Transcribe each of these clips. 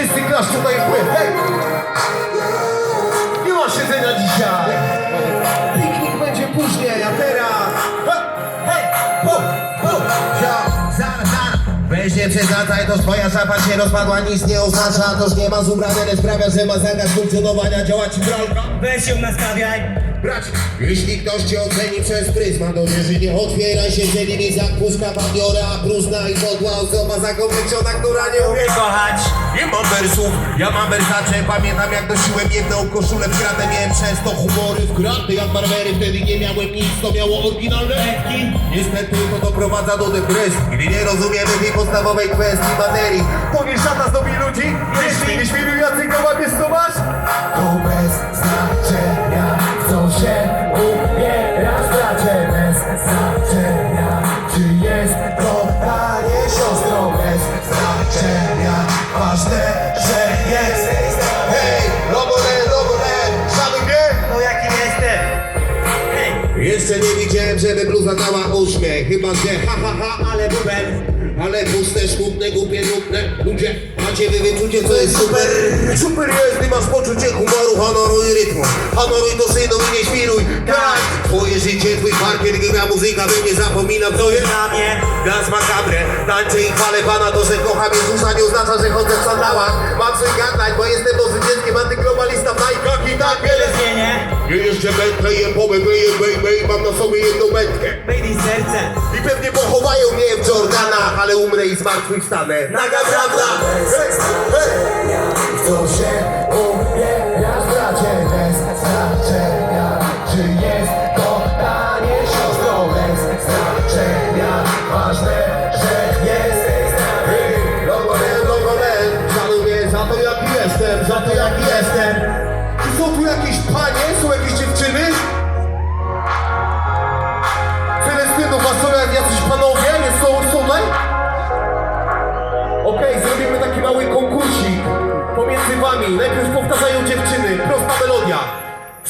Wszyscy klaszczą na ich łeb, hej! Nie ma siedzenia dzisiaj! Piknik będzie później, a teraz... Hej, hej, hu, hu, zio, zara, zara. Weź nie przesadzaj, to twoja szapa się rozpadła, nic nie oznacza, toż nie ma zubrane, sprawia, że ma zakaz funkcjonowania, działa ci brolka. Weź ją nastawiaj. Brać, jeśli ktoś cię oceni przez pryzmat odzieży, nie otwieraj się, dzieli mi za puszka, bandiora, próżna i podła osoba zakończona, która nie umie Kochać. nie mam wersów, ja mam wersacze Pamiętam jak nosiłem jedną koszulę w kratę Miałem przez to humory w kraty jak barbery Wtedy nie miałem nic, to miało oryginalne Lekki. Niestety to doprowadza do depresji Gdy nie rozumiemy tej podstawowej kwestii materii Powiesz szata zdobi ludzi? Jeśli nie świruj Jacykowa, wiesz co masz? To bez znaczenia Ważne, że jest Hej, Robolen, Robolen Szanuj mnie No jakim jestem? Hej. Jeszcze nie widziałem, żeby bluza dała uśmiech Chyba, że ha, ha, ha, ale byłem ale puste, smutne, głupie, nudne. Ludzie, macie wy wyczucie, co jest super? Super jest, gdy masz poczucie humoru, honoru i rytmu Honoruj to synu i nie świruj. Tak, twoje życie, twój parkiet, gra muzyka We mnie zapominam, co jest Na mnie. Dans macabre, tańczę i chwalę Pana To, że kocham Jezusa nie oznacza, że chodzę w sandałach. Mam swój gadlać, bo jestem dosyć dzieckiem Antyglobalista w majkach i tak wiele Zmienię. Ja jeszcze będę jem po jem baby Mam na sobie jedną wędkę Wyjdę serce. I pewnie pochowają mnie i zmartwychwstanę Naga prawda Hej, hej. Co się ubierasz bracie bez znaczenia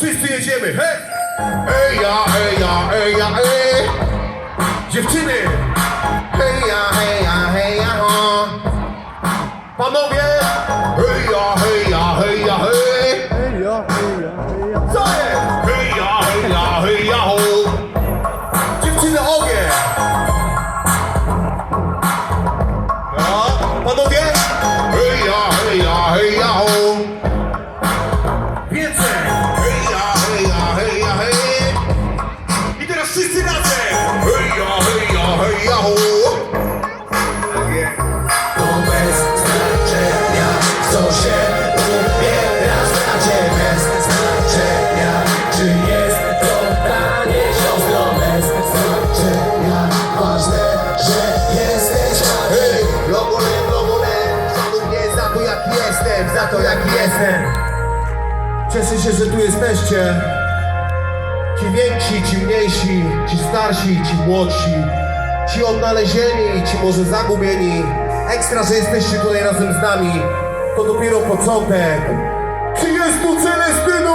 Wszyscy jedziemy, he! Eja, eja, eja, ej! Dziewczyny! Heja, heja, heja, za to jaki jestem. Cieszę się, że tu jesteście. Ci więksi, ci mniejsi, ci starsi, ci młodsi, ci odnalezieni, ci może zagubieni. Ekstra, że jesteście tutaj razem z nami. To dopiero początek. Tu Celestynu?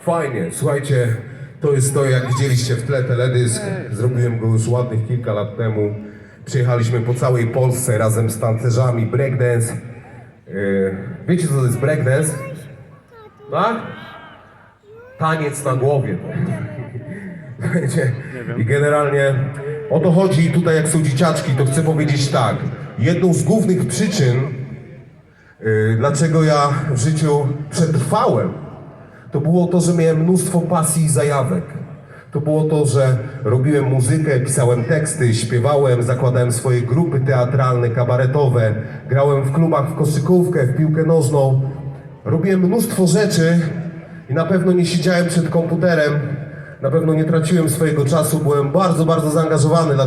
Fajnie, słuchajcie, to jest to, jak widzieliście w tle teledysk. Zrobiłem go już ładnych kilka lat temu. Przyjechaliśmy po całej Polsce razem z tancerzami breakdance. Yy, wiecie, co to jest breakdance? Tak? Taniec na głowie. Słuchajcie, i generalnie o to chodzi tutaj, jak są dzieciaczki, to chcę powiedzieć tak. Jedną z głównych przyczyn, yy, dlaczego ja w życiu przetrwałem, to było to, że miałem mnóstwo pasji i zajawek. To było to, że robiłem muzykę, pisałem teksty, śpiewałem, zakładałem swoje grupy teatralne, kabaretowe, grałem w klubach w koszykówkę, w piłkę nożną. Robiłem mnóstwo rzeczy i na pewno nie siedziałem przed komputerem, na pewno nie traciłem swojego czasu, byłem bardzo, bardzo zaangażowany.